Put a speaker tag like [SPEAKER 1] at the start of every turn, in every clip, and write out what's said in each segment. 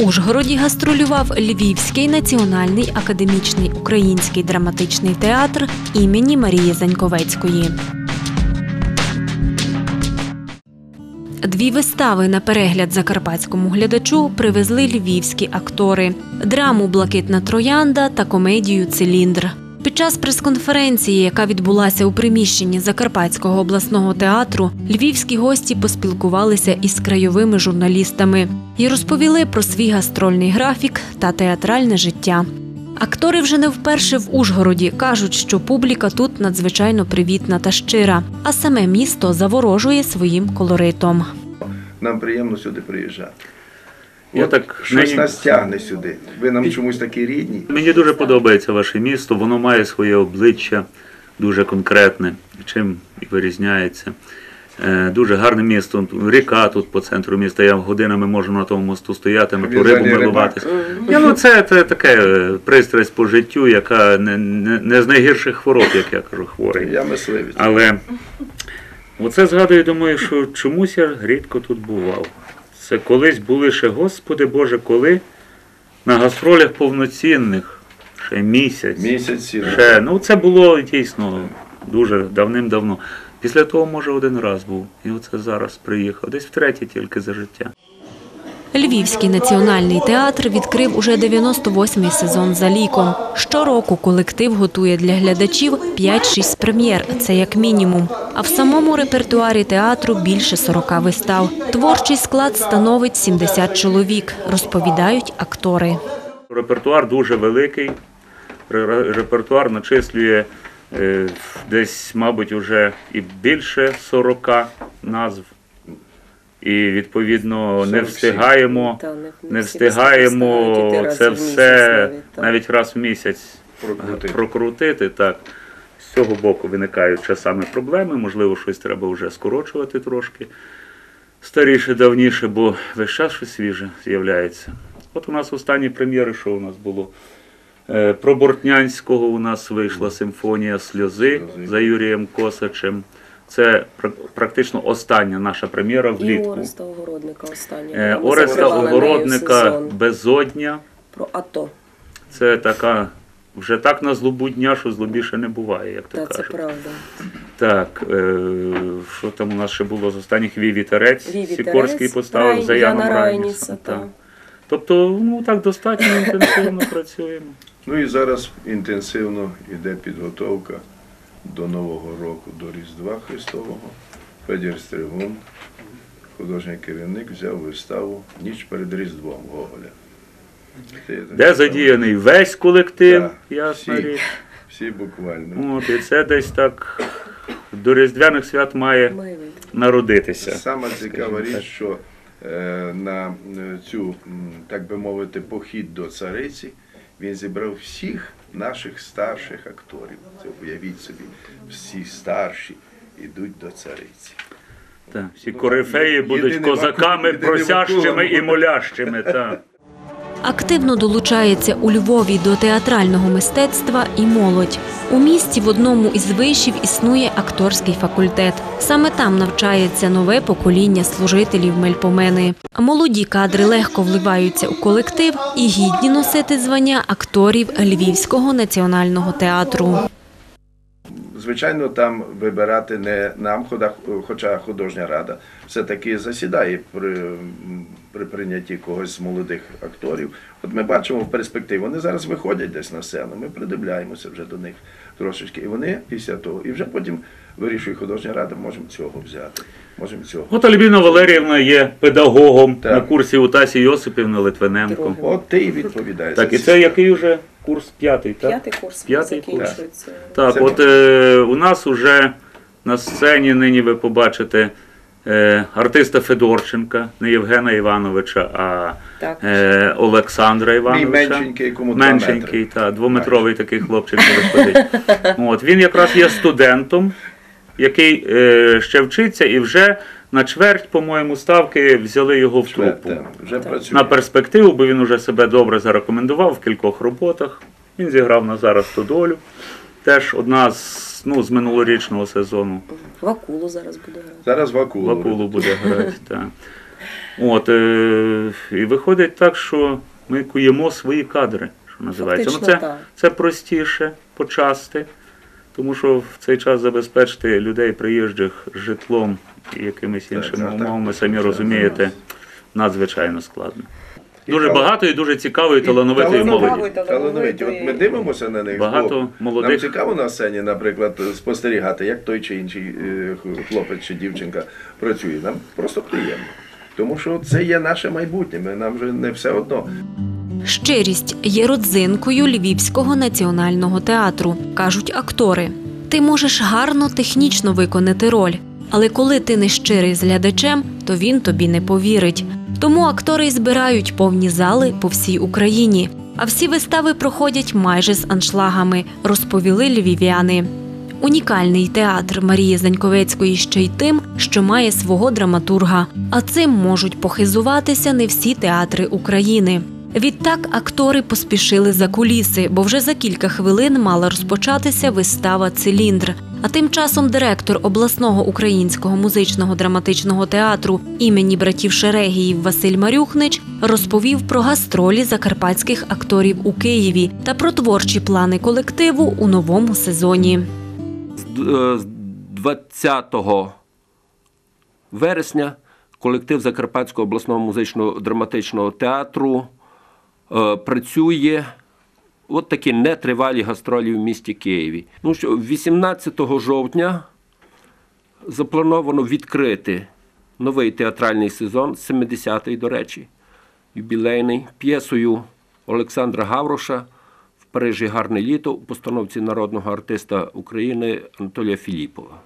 [SPEAKER 1] Ужгороді гастролював Львівський національний академічний український драматичний театр імені Марії Заньковецької. Дві вистави на перегляд закарпатському глядачу привезли львівські актори: драму Блакитна троянда та комедію Циліндр. Під час прес-конференції, яка відбулася у приміщенні Закарпатського обласного театру, львівські гості поспілкувалися із краєвими журналістами і розповіли про свій гастрольний графік та театральне життя. Актори вже не вперше в Ужгороді кажуть, що публіка тут надзвичайно привітна та щира, а саме місто заворожує своїм колоритом.
[SPEAKER 2] Нам приємно сюди приїжджати.
[SPEAKER 3] Я
[SPEAKER 2] От
[SPEAKER 3] так
[SPEAKER 2] щось
[SPEAKER 3] нині-
[SPEAKER 2] нас тягне сюди. Ви нам чомусь такі рідні.
[SPEAKER 3] Мені дуже подобається ваше місто, воно має своє обличчя дуже конкретне, чим і вирізняється. Е, Дуже гарне місто, ріка тут по центру міста. Я годинами можу на тому мосту стояти, на ту рибу
[SPEAKER 2] рибак.
[SPEAKER 3] милуватися. Ну це, це таке е, пристрасть по життю, яка не, не, не з найгірших хвороб, як я кажу, хворий.
[SPEAKER 2] Я мисливець.
[SPEAKER 3] Але оце згадую, думаю, що чомусь я рідко тут бував. Це колись були ще, Господи Боже, коли на гастролях повноцінних, ще місяць.
[SPEAKER 2] Місяці.
[SPEAKER 3] Ще, ну це було дійсно дуже давним-давно. Після того, може, один раз був. І оце зараз приїхав. Десь втретє тільки за життя.
[SPEAKER 1] Львівський національний театр відкрив уже 98-й сезон за ліком. Щороку колектив готує для глядачів 5-6 прем'єр, це як мінімум. А в самому репертуарі театру більше 40 вистав. Творчий склад становить 70 чоловік, розповідають актори.
[SPEAKER 3] Репертуар дуже великий. Репертуар начислює е, десь, мабуть, вже і більше 40 назв. І відповідно не встигаємо,
[SPEAKER 4] не-
[SPEAKER 3] встигаємо це все
[SPEAKER 4] навіть,
[SPEAKER 3] раз в місяць
[SPEAKER 2] Прокрутити.
[SPEAKER 3] прокрутити. Так. З цього боку виникають часами проблеми, можливо, щось треба вже скорочувати трошки старіше, давніше, бо весь час щось свіже з'являється. От у нас останні прем'єри, що у нас було? Е, Про Бортнянського у нас вийшла симфонія «Сльози». за Юрієм Косачем. Це пр- практично остання наша прем'єра
[SPEAKER 4] І
[SPEAKER 3] влітку.
[SPEAKER 4] Ореста Огородника останнього.
[SPEAKER 3] Е, Ореста Огородника. Безодня.
[SPEAKER 4] Про АТО.
[SPEAKER 3] Це така вже так на злобу дня, що злобіше не буває, як то
[SPEAKER 4] Та, це правда.
[SPEAKER 3] Так, е, що там у нас ще було з останніх Вій Вітерець,
[SPEAKER 4] Вій
[SPEAKER 3] Сікорський поставив за Яном Райніса.
[SPEAKER 4] Райніса,
[SPEAKER 3] так. Тобто, ну так достатньо інтенсивно працюємо.
[SPEAKER 2] Ну і зараз інтенсивно йде підготовка до Нового року, до Різдва Христового. Федір Стригун, художній керівник, взяв виставу Ніч перед Різдвом Гоголя.
[SPEAKER 3] Де задіяний весь колектив,
[SPEAKER 2] Так,
[SPEAKER 3] ясна
[SPEAKER 2] всі.
[SPEAKER 3] річ.
[SPEAKER 2] Всі буквально.
[SPEAKER 3] От, і це десь так до Різдвяних свят має народитися.
[SPEAKER 2] Саме цікава річ, що е, на е, цю, так би мовити, похід до цариці він зібрав всіх наших старших акторів. Це уявіть собі, всі старші йдуть до цариці.
[SPEAKER 3] Так, всі корифеї будуть козаками, просящими і молящими. Так.
[SPEAKER 1] Активно долучається у Львові до театрального мистецтва і молодь. У місті в одному із вишів існує акторський факультет. Саме там навчається нове покоління служителів Мельпомени. Молоді кадри легко вливаються у колектив і гідні носити звання акторів Львівського національного театру.
[SPEAKER 2] Звичайно, там вибирати не нам, хоча художня рада все-таки засідає при, при прийнятті когось з молодих акторів. От ми бачимо в перспективі, вони зараз виходять десь на сцену, ми придивляємося вже до них трошечки. І вони після того, і вже потім вирішує художня рада, можемо цього взяти. Можемо цього.
[SPEAKER 3] От Альбіна Валеріївна є педагогом
[SPEAKER 2] Так.
[SPEAKER 3] на курсі у Тасі Йосипівни Литвиненко.
[SPEAKER 2] От ти і відповідаєш.
[SPEAKER 3] Так, і це який вже курс п'ятий, так?
[SPEAKER 4] П'ятий курс
[SPEAKER 3] П'ятий курс.
[SPEAKER 4] закінчується.
[SPEAKER 3] Так,
[SPEAKER 2] Це
[SPEAKER 3] от е, у нас уже на сцені нині ви побачите артиста Федорченка, не Євгена Івановича, а
[SPEAKER 4] Так.
[SPEAKER 3] е, Олександра
[SPEAKER 2] Мій
[SPEAKER 3] Івановича.
[SPEAKER 2] меншенький, кому два
[SPEAKER 3] Меншенький,
[SPEAKER 2] метри.
[SPEAKER 3] та, двометровий такий хлопчик не. От, він якраз є студентом, який е, ще вчиться і вже на чверть, по-моєму, ставки взяли його в трупу.
[SPEAKER 2] Вже працює.
[SPEAKER 3] На перспективу, бо він уже себе добре зарекомендував в кількох роботах. Він зіграв на зараз ту долю. Теж одна з, ну, з минулорічного сезону.
[SPEAKER 4] Вакулу зараз буде грати.
[SPEAKER 2] Зараз Вакулу.
[SPEAKER 3] Вакулу буде грати. Та. От, е, і виходить так, що ми куємо свої кадри, що називається. Ну, це,
[SPEAKER 4] так.
[SPEAKER 3] це простіше почасти, тому що в цей час забезпечити людей приїжджих житлом і якимись іншими
[SPEAKER 2] так, так.
[SPEAKER 3] умовами, самі розумієте, надзвичайно складно. Дуже
[SPEAKER 2] тал-
[SPEAKER 3] багато і дуже цікавої, талановитої молоді.
[SPEAKER 2] Талановиті. От ми дивимося на них.
[SPEAKER 3] Багато
[SPEAKER 2] збоку. Нам цікаво на сцені, наприклад, спостерігати, як той чи інший е, хлопець чи дівчинка працює. Нам просто приємно. Тому що це є наше майбутнє. Ми, нам вже не все одно.
[SPEAKER 1] Щирість є родзинкою Львівського національного театру, кажуть актори. Ти можеш гарно технічно виконати роль, але коли ти не щирий з глядачем, то він тобі не повірить. Тому актори й збирають повні зали по всій Україні. А всі вистави проходять майже з аншлагами, розповіли львів'яни. Унікальний театр Марії Заньковецької ще й тим, що має свого драматурга. А цим можуть похизуватися не всі театри України. Відтак актори поспішили за куліси, бо вже за кілька хвилин мала розпочатися вистава Циліндр. А тим часом директор обласного українського музичного драматичного театру імені братів Шерегіїв Василь Марюхнич розповів про гастролі закарпатських акторів у Києві та про творчі плани колективу у новому сезоні.
[SPEAKER 5] З- з 20 вересня колектив Закарпатського обласного музичного драматичного театру е, працює от такі нетривалі гастролі в місті Києві. Ну що 18 жовтня заплановано відкрити новий театральний сезон, 70-й, до речі, юбілейний, п'єсою Олександра Гавроша в Парижі гарне літо у постановці народного артиста України Анатолія Філіпова.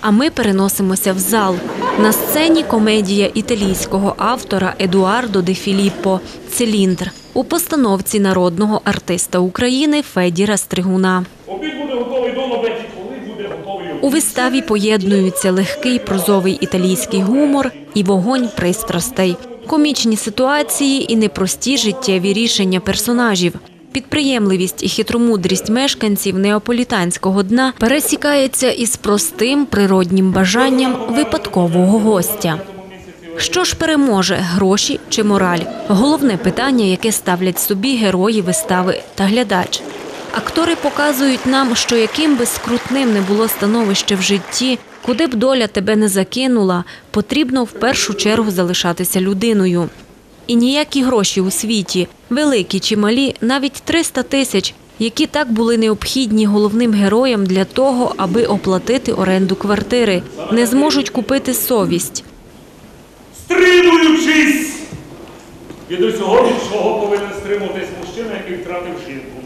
[SPEAKER 1] А ми переносимося в зал. На сцені комедія італійського автора Едуардо де Філіппо Циліндр у постановці народного артиста України Федіра Стригуна. У виставі поєднуються легкий прозовий італійський гумор і вогонь пристрастей, комічні ситуації і непрості життєві рішення персонажів. Підприємливість і хитромудрість мешканців неаполітанського дна пересікається із простим природнім бажанням випадкового гостя. Що ж переможе гроші чи мораль? Головне питання, яке ставлять собі герої вистави та глядач. Актори показують нам, що яким би скрутним не було становище в житті, куди б доля тебе не закинула, потрібно в першу чергу залишатися людиною. І ніякі гроші у світі, великі чи малі, навіть 300 тисяч, які так були необхідні головним героям для того, аби оплатити оренду квартири, не зможуть купити совість.
[SPEAKER 6] Стримуючись від усього, від повинен стримуватись мужчина, який втратив жінку.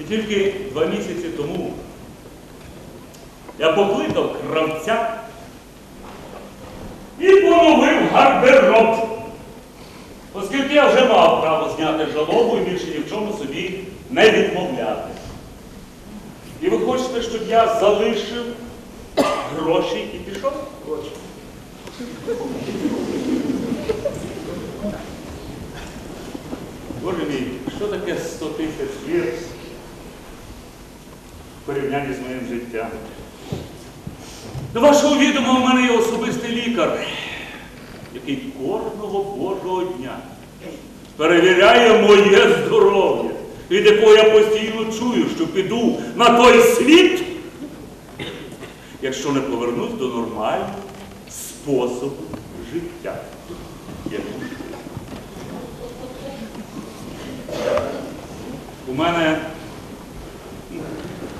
[SPEAKER 6] І тільки два місяці тому я покликав кравця і поновив гардероб. Оскільки я вже мав право зняти жалобу і більше ні в чому собі не відмовляти. І ви хочете, щоб я залишив гроші і пішов? Гроші. Боже мій, що таке 100 тисяч лір в порівнянні з моїм життям? До вашого відома у мене є особистий лікар, який кожного Божого дня перевіряє моє здоров'я, від якого я постійно чую, що піду на той світ, якщо не повернусь до нормального способу життя. У мене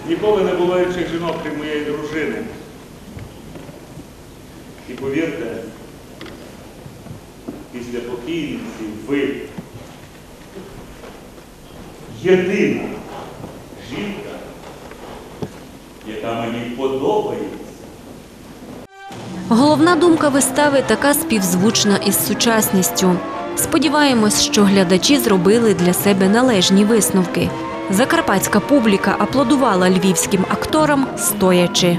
[SPEAKER 6] ніколи не було інших жінок, крім моєї дружини. І повірте, після покійниці ви єдина жінка, яка мені подобається.
[SPEAKER 1] Головна думка вистави така співзвучна із сучасністю. Сподіваємось, що глядачі зробили для себе належні висновки. Закарпатська публіка аплодувала львівським акторам стоячи.